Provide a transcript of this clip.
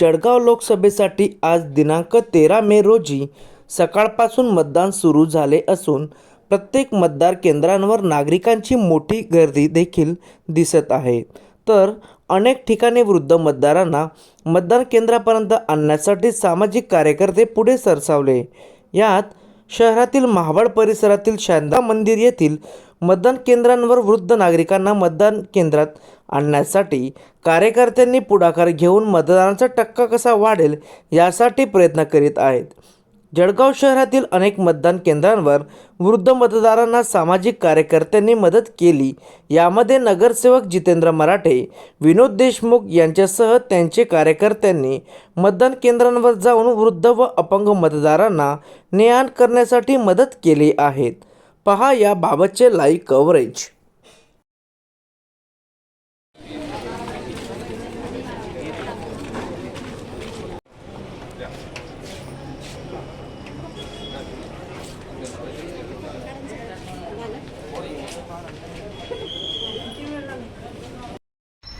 जळगाव लोकसभेसाठी आज दिनांक तेरा मे रोजी सकाळपासून मतदान सुरू झाले असून प्रत्येक मतदार केंद्रांवर नागरिकांची मोठी गर्दी देखील दिसत आहे. तर अनेक ठिकाणी वृद्ध मतदारांना मतदान केंद्रापर्यंत आणण्यासाठी सामाजिक कार्यकर्ते पुढे सरसावले. यात शहरातील महाबळ परिसरातील शांता मंदिर येथील मतदान केंद्रांवर वृद्ध नागरिकांना मतदान केंद्रात आणण्यासाठी कार्यकर्त्यांनी पुढाकार घेऊन मतदानाचा टक्का कसा वाढेल यासाठी प्रयत्न करीत आहेत. जळगाव शहरातील अनेक मतदान केंद्रांवर वृद्ध मतदारांना सामाजिक कार्यकर्त्यांनी मदत केली. यामध्ये नगरसेवक जितेंद्र मराठे विनोद देशमुख यांच्यासह त्यांचे कार्यकर्त्यांनी मतदान केंद्रांवर जाऊन वृद्ध व अपंग मतदारांना ने आण करण्यासाठी मदत केली आहेत पहा याबाबतचे लाईव्ह कव्हरेज